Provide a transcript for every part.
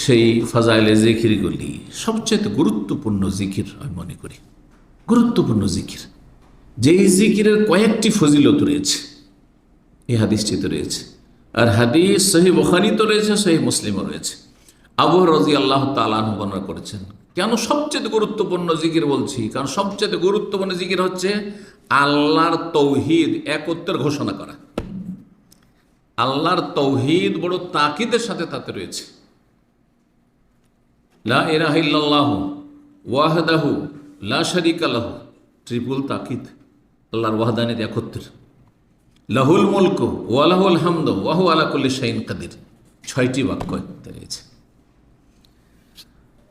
সেই ফাজাইলে জিকিরগুলি সবচেয়ে গুরুত্বপূর্ণ জিকির আমি মনে করি। গুরুত্বপূর্ণ জিকির। যেই জিকিরের কয়েকটি ফজিলত রয়েছে, এই হাদিসটিতে রয়েছে। আর হাদিস সহি বখারি তো রয়েছে, সহি মুসলিমও রয়েছে। আবু রাজি আল্লাহ বর্ণনা করেছেন, কেন সবচেয়ে গুরুত্বপূর্ণ জিকির বলছি? কারণ সবচেয়ে গুরুত্বপূর্ণ জিকির হচ্ছে আল্লাহর তৌহিদ একত্রের ঘোষণা করা। আল্লাহর তৌহিদ বড় তাকিদের সাথে তাতে রয়েছে। লা ইরাহিল্লাহ ওয়াহদাহু লা শারিকা লাহু। ট্রিপুল তাকিদ, আল্লাহর ওয়াহদানিত একত্রের লাহুল মুলক ওয়ালাহুল হামদ ওয়াহু আলা কুল্লি শাইন কাদির। ছয়টি বাক্য রয়েছে।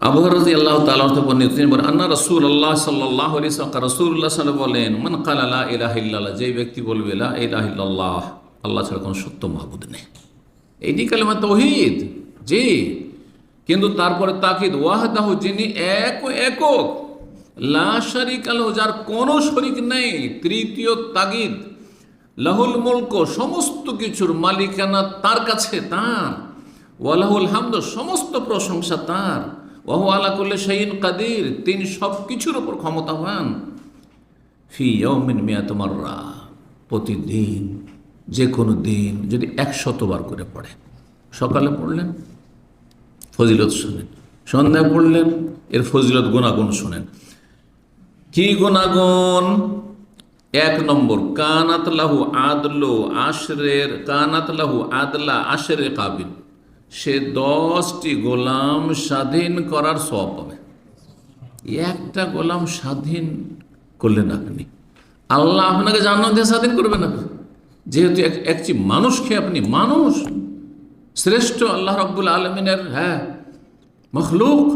আবু রাজি আল্লাহ তাআলা থেকে বর্ণিত, তিনি বলেন, আন্না রাসূল আল্লাহ সাল্লাল্লাহু আলাইহি ওয়াসাল্লাম রাসূলুল্লাহ সাল্লাল্লাহু বলেন, মান ক্বালা লা ইলাহা ইল্লাল্লাহ যেই ব্যক্তি বলবে, লা ইলাহা ইল্লাল্লাহ আল্লাহ ছাড়া কোনো সত্য মাহবুদ নেই। এইটি কালেমা তৌহিদ জি। কিন্তু তারপরে তাকিদ, ওয়াহদাহু যিনি এক একক। লা শারিক আলহ যার কোনো শরিক নেই। তৃতীয় তাগিদ লাহুল মুলক, সমস্ত কিছুর মালিকানা তার কাছে, তার। ওয়ালাহুল হামদ, সমস্ত প্রশংসা তার। ওয়াহু কুল্লি শাইইন কাদির, তিনি সব কিছুর উপর ক্ষমতাবান। ফি ইয়াউমিন মিয়াত মাররা, প্রতিদিন যে কোনো দিন, যদি একশতবার করে পড়ে। সকালে পড়লেন? ফজিলত শোনেন। সন্ধ্যা পড়লেন, এর ফজিলত গুণাগুণ শোনেন। কি গুণাগুণ? এক নম্বর, কানাত লাহু আদলো আশরের, কানাত লাহু আদলা আশরে কাবিল। সে দশটি গোলাম স্বাধীন করার সব পাবে। একটা গোলাম স্বাধীন করলেন আপনি। আল্লাহ আপনাকে জান্নাত দিয়ে স্বাধীন করবেন আপনি যেহেতু এক- একটি মানুষকে আপনি মানুষ। শ্রেষ্ঠ আল্লাহ রব্বুল আলমিনের হ্যাঁ মখলুক,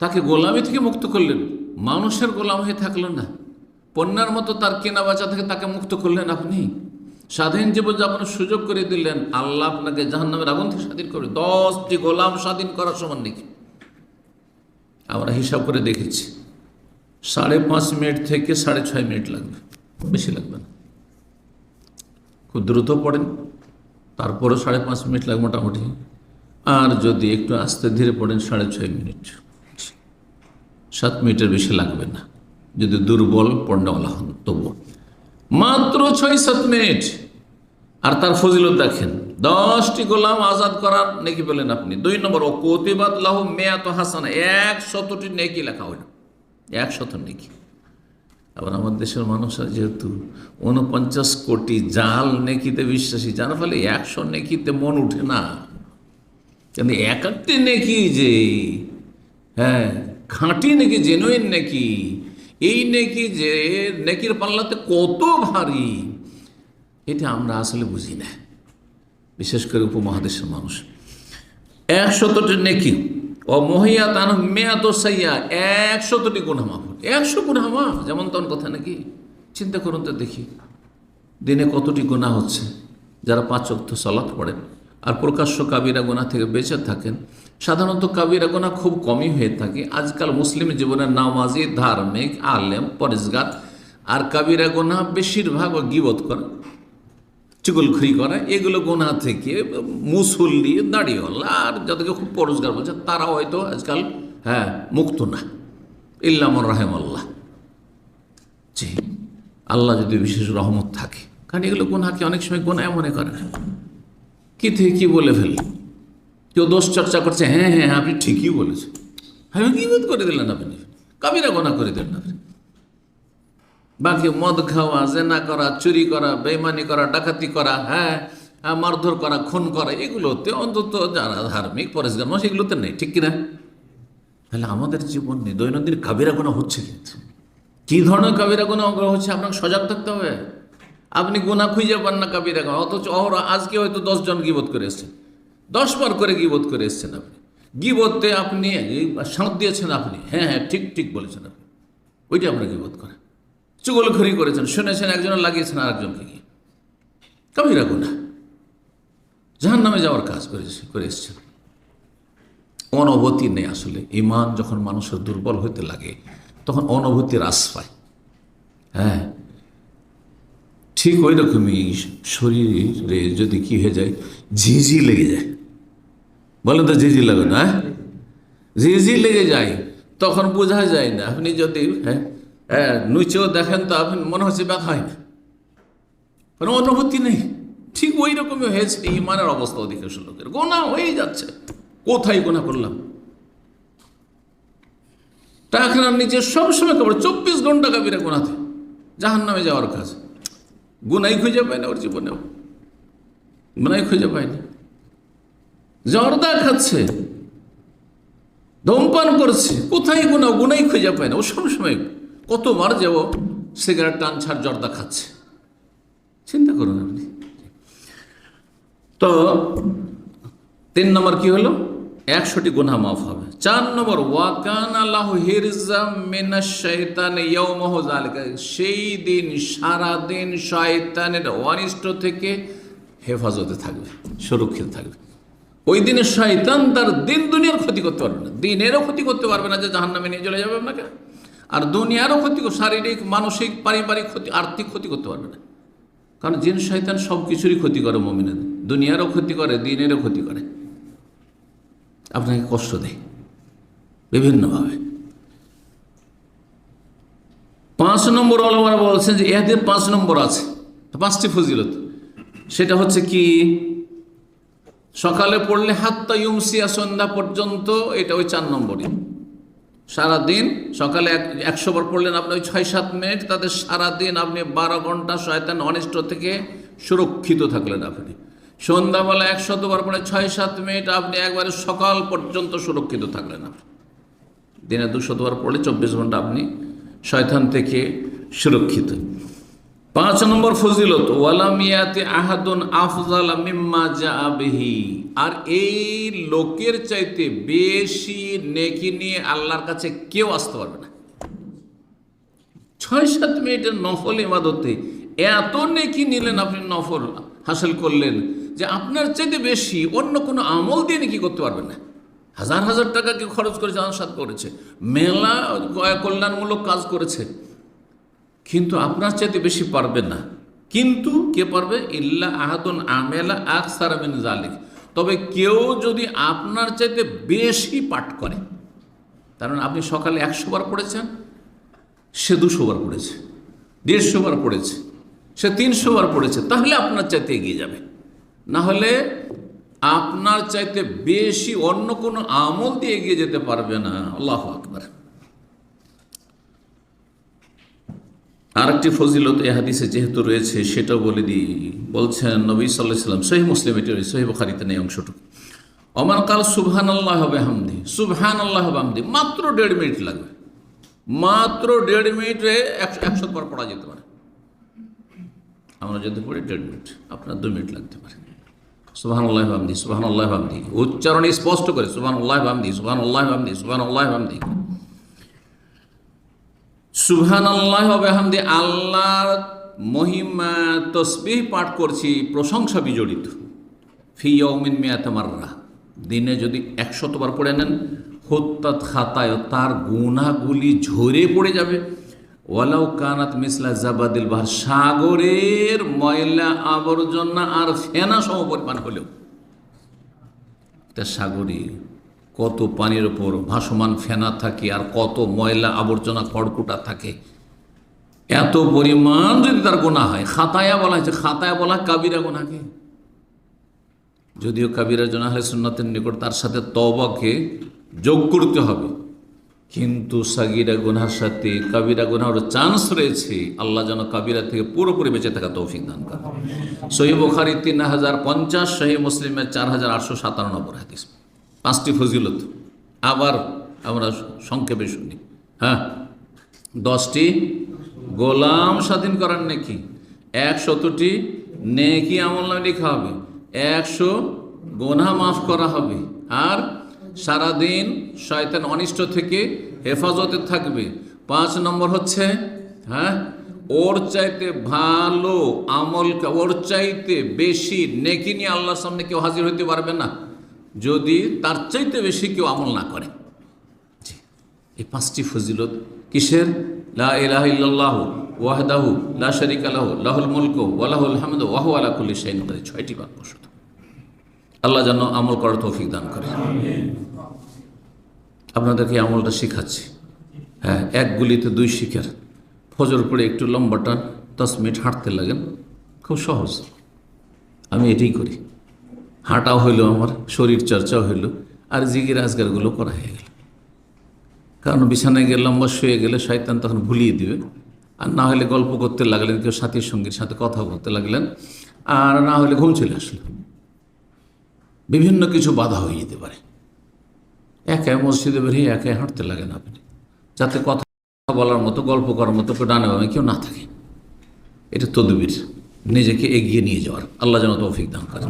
তাকে গোলামি থেকে মুক্ত করলেন। মানুষের গোলাম হয়ে থাকল না। পণ্যার মতো তার কেনা বেচা থেকে তাকে মুক্ত করলেন আপনি। স্বাধীন জীবনযাপনের সুযোগ করে দিলেন। আল্লাহ আপনাকে জাহান্নামের আগুন থেকে স্বাধীন করবে দশটি গোলাম স্বাধীন করার সমান নাকি। আমরা হিসাব করে দেখেছি, সাড়ে পাঁচ মিনিট থেকে সাড়ে ছয় মিনিট লাগবে, বেশি লাগবে না। খুব দ্রুত পড়েন। তারপরে সাড়ে পাঁচ মিনিট লাগবে মোটামুটি। আর যদি একটু আস্তে ধীরে পড়েন সাড়ে ছয় মিনিট। সাত মিনিটের বেশি লাগবে না। যদি দুর্বল, পণ্যওয়ালা হন তবু মাত্র ছয় সাত মিনিট। আর তার ফজিলত দেখেন, দশটি গোলাম আজাদ করার নেকি পেলেন আপনি। দুই নম্বর ও কতিবাদ লাহু মেয়াত হাসান। এক শতটি নেকি লেখা হইল। এক শত নেকি। আবার আমার দেশের মানুষরা যেহেতু উনপঞ্চাশ কোটি জাল নেকিতে বিশ্বাসী যার ফলে একশো নেকিতে মন উঠে না। কিন্তু এক একটি নেকি যে? হ্যাঁ খাঁটি নেকি জেনুইন নেকি? এই নেকি যে, নেকির পাল্লাতে কত ভারী? এটা আমরা আসলে বুঝি না। বিশেষ করে উপমহাদেশের মানুষ। একশতটি নেকি ও মহিয়া তান মেয়াদ সাইয়া, একশতটি গুণা মাফ একশো গুণামাফ যেমন তখন কথা নাকি? চিন্তা করুন তো দেখি, দিনে কতটি গুণা হচ্ছে? যারা পাঁচ অক্ত পড়েন আর প্রকাশ্য কাবিরা গোনা থেকে বেঁচে থাকেন, সাধারণত কাবিরা গোনা খুব কমই হয়ে থাকে। আজকাল মুসলিম জীবনের নামাজি, ধার্মিক, আলেম পরিষ্কার আর কাবিরা গোনা বেশিরভাগ গিবত করা চুগলখড়ি করা, এগুলো গোনা থেকে মুসল্লি দাড়িওয়ালা আর যাদেরকে খুব পরস্কার বলছে, তারা হয়তো আজকাল হ্যাঁ মুক্ত না। ইল্লামর রাহেম আল্লাহ জি, আল্লাহ যদি বিশেষ রহমত থাকে। কারণ এগুলো গোনাকে অনেক সময় গোনায় মনে করে না। কি থেকে কী বলে ফেলল কেউ দোষ চর্চা করছে হ্যাঁ হ্যাঁ আপনি ঠিকই বলেছেন। হ্যাঁ কী বোধ করে দিলেন আপনি? কাবিরা গোনা করে দিলেন আপনি। বাকি মদ খাওয়া, জেনা করা, চুরি করা, বেইমানি করা, ডাকাতি করা হ্যাঁ মারধর করা, খুন করা, এগুলোতে অন্তত যারা ধার্মিক পরিষ্কার মানুষ এগুলোতে নেই, ঠিক কিনা? তাহলে আমাদের জীবন দৈনন্দিন কাবিরা গোনা হচ্ছে কিন্তু কী ধরনের কাবিরা গুণা অগ্রহ হচ্ছে? আপনাকে সজাগ থাকতে হবে। আপনি গোনা খুঁজে পান না কাবিরা গোনা অথচ অহরা আজকে হয়তো দশজন গিবোধ করে এসছেন। দশ বার করে গিবোধ করে এসছেন আপনি। গিবোধতে আপনি সাঁত দিয়েছেন আপনি। হ্যাঁ হ্যাঁ ঠিক ঠিক বলেছেন আপনি। ওইটা আমরা গিবোধ করে। চুগলখড়ি করেছেন, শুনেছেন, একজনের লাগিয়েছেন আর একজনকে গিয়ে। কাবিরা গুণা। জাহান নামে যাওয়ার কাজ করেছে করে এসছেন। অনুভূতি নেই আসলে। ইমান যখন মানুষের দুর্বল হতে লাগে, তখন অনুভূতির হ্রাস পায় হ্যাঁ। ঠিক ওই রকমই শরীরে যদি কি হয়ে যায়, ঝিঝি লেগে যায়। বলেন তো ঝিঝি লাগে না হ্যাঁ? ঝিঝি লেগে যায়, তখন বোঝা যায় না। আপনি যদি হ্যাঁ? হ্যাঁ নিচেও দেখেন তো আপনি, মনে হচ্ছে ব্যথা হয় না। কোনো অনুভূতি নেই। ঠিক ওই রকমই হয়েছে, ইমানের অবস্থা অধিকাংশ লোকের। গোনা হয়েই যাচ্ছে। কোথায় গোনা করলাম? টাকা নিচে সবসময় খবর চব্বিশ ঘণ্টা কাবিরা গোনাতে। জাহান নামে যাওয়ার কাজ। গুনাই খুঁজে পায় না ওর জীবনেও। গুনাই খুঁজে পায় না। জর্দা খাচ্ছে। ধূমপান করছে। কোথায় গুনা গুনাই খুঁজে পায় না। ও সবসময় কতবার যে ও সিগারেট টান ছাড় জর্দা খাচ্ছে। চিন্তা করুন আপনি। তো তিন নম্বর কি হলো? একশোটি গুনাহ মাফ হবে। চার নম্বর ওয়াকান আল্লাহ সেই দিন, সারা দিন শয়তানের অনিষ্ট থেকে হেফাজতে থাকবে, সুরক্ষিত থাকবে। ওই দিনে শয়তান তার দিন দুনিয়ার ক্ষতি করতে পারবে না। দিনেরও ক্ষতি করতে পারবে না যে জাহান্নামে নিয়ে চলে যাবে আপনাকে। আর দুনিয়ারও ক্ষতি শারীরিক, মানসিক, পারিবারিক ক্ষতি, আর্থিক ক্ষতি করতে পারবে না। কারণ জিন, শয়তান সব কিছুরই ক্ষতি করে মমিনের দুনিয়ারও ক্ষতি করে, দিনেরও ক্ষতি করে। আপনাকে কষ্ট দেয়। বিভিন্নভাবে। পাঁচ নম্বর আলমারা বলছেন যে এদের পাঁচ নম্বর আছে। পাঁচটি ফজিলত। সেটা হচ্ছে কি? সকালে পড়লে হাত্তা ইউমসিয়া সন্ধ্যা পর্যন্ত এটা ওই চার নম্বরই। সারাদিন সকালে এক একশো বার পড়লেন আপনি ওই ছয় সাত মিনিট, তাদের সারাদিন আপনি বারো ঘণ্টা শয়তান অনিষ্ট থেকে সুরক্ষিত থাকলেন আপনি। সন্ধ্যাবেলা একশতবার পরে ছয় সাত মিনিট আপনি একবারে সকাল পর্যন্ত সুরক্ষিত থাকলেন আপনি। দিনে দুশতবার পড়লে চব্বিশ ঘণ্টা আপনি শয়তান থেকে সুরক্ষিত। পাঁচ নম্বর ফজিলত ওয়ালামিয়াতে আহাদুন আফজাল মিম্মা জাবিহি আর এই লোকের চাইতে বেশি নেকি নিয়ে আল্লাহর কাছে কেউ আসতে পারবে না। ছয় সাত মিনিটের নফল ইবাদতে এত নেকি নিলেন আপনি, নফল হাসিল করলেন যে আপনার চাইতে বেশি অন্য কোনো আমল দিয়ে নেকি করতে পারবেন না। হাজার হাজার টাকা কেউ খরচ করেছে আনসাদ করেছে। মেলা কল্যাণমূলক কাজ করেছে। কিন্তু আপনার চাইতে বেশি পারবে না। কিন্তু কে পারবে? ইল্লা আহাতুন আমেলা আকসারামিন জালিক তবে কেউ যদি আপনার চাইতে বেশি পাঠ করে, তার মানে আপনি সকালে একশো বার পড়েছেন, সে দুশো বার পড়েছে, দেড়শো বার পড়েছে, সে তিনশো বার পড়েছে, তাহলে আপনার চাইতে এগিয়ে যাবে। না হলে আপনার চাইতে বেশি অন্য কোনো আমল দিয়ে এগিয়ে যেতে পারবে না। আল্লাহ আকবার। আরেকটি ফজিলত এ হাদিসে যেহেতু রয়েছে, সেটাও বলে দিই। বলছেন নবী সাল্লাহ সাল্লাম সহি মুসলিম, এটি রয়েছে সহি নেই অংশটুকু। অমান কাল সুবহান আল্লাহ হবে হামদি সুবহান আল্লাহ হবে হামদি মাত্র দেড় মিনিট লাগবে। মাত্র দেড় মিনিটে একশো একশো বার পড়া যেতে পারে। আমরা যদি পড়ি দেড় মিনিট, আপনার দু মিনিট লাগতে পারে। সুবহান আল্লাহ হামদি সুবহান আল্লাহ হামদি উচ্চারণ স্পষ্ট করে সুবহান আল্লাহ হামদি সুবহান আল্লাহ হামদি সুবহান আল্লাহ হামদি সুবহান আল্লাহ হামদি আল্লাহর মহিমা তসবিহ পাঠ করছি, প্রশংসা বিজড়িত। ফি ইয়মিন মিয়াতামাররা দিনে যদি একশতবার পড়ে নেন হত্যাত খাতায় তার গুণাগুলি ঝরে পড়ে যাবে। ওয়ালাউ কানাত মিসলা জাবাদিল বাহার, সাগরের ময়লা আবর্জনা আর ফেনা সম পরিমাণ হলেও। তা সাগরে কত পানির ওপর ভাসমান ফেনা থাকে আর কত ময়লা আবর্জনা খড়কুটা থাকে। এত পরিমাণ যদি তার গোনা হয়, খাতায়া বলা হয়েছে, খাতায়া বলা কাবিরা গোনাকে যদিও কাবিরা জোনা হলে সুন্নতের নিকট তার সাথে তবাকে যোগ করতে হবে, কিন্তু সাগিরা গুনার সাথে কাবিরা গুনার চান্স রয়েছে, আল্লাহ যেন কাবিরা থেকে পুরোপুরি বেঁচে থাকা তৌফিক দান করে সহি বুখারি তিন হাজার পঞ্চাশ সহি মুসলিমের চার হাজার আটশো সাতান্ন নম্বর হাদিস। পাঁচটি ফজিলত। আবার আমরা সংক্ষেপে শুনি। হ্যাঁ? দশটি, গোলাম স্বাধীন করার নেকি। একশতটি, নেকি আমল লেখা হবে। একশো গোনা মাফ করা হবে। আর সারাদিন শয়তান অনিষ্ট থেকে হেফাজতে থাকবে। পাঁচ নম্বর হচ্ছে হ্যাঁ? ওর চাইতে ভালো আমল ওর চাইতে বেশি নেকি নিয়ে আল্লাহর সামনে কেউ হাজির হইতে পারবে না। যদি তার চাইতে বেশি কেউ আমল না করে। এই পাঁচটি ফজিলত কিসের? লা ইল্লাল্লাহু ওয়াহদাহু লা শারিকা লাহু, লাহুল মুলকু ওয়া লাহুল হামদু ওয়া হুয়া আলা কুল্লি শাইইন কাদির। ছয়টি বাক্য শুধু। আল্লাহ যেন আমল করার তৌফিক দান করে। আপনাদেরকে আমলটা শেখাচ্ছি। হ্যাঁ এক গুলিতে দুই শিকার। ফজর পড়ে একটু লম্বা টান দশ মিনিট হাঁটতে লাগেন। খুব সহজ। আমি এটাই করি। হাঁটাও হইল আমার, শরীর চর্চাও হইল, আর জিগির আজগারগুলো করা হয়ে গেল। কারণ বিছানায় গিয়ে লম্বা শুয়ে গেলে শয়তান তখন ভুলিয়ে দিবে। আর না হলে গল্প করতে লাগলেন, কেউ সাথীর সঙ্গীর সাথে কথা বলতে লাগলেন, আর না হলে ঘুম চলে আসলো। বিভিন্ন কিছু বাধা হয়ে যেতে পারে। একাই মসজিদে বেরিয়ে একাই হাঁটতে লাগেন আপনি। যাতে কথা বলার মতো, গল্প করার মতো কেউ ডানে বামে কেউ না থাকে। এটা তদবির। নিজেকে এগিয়ে নিয়ে যাওয়ার। আল্লাহ যেন তৌফিক দান করে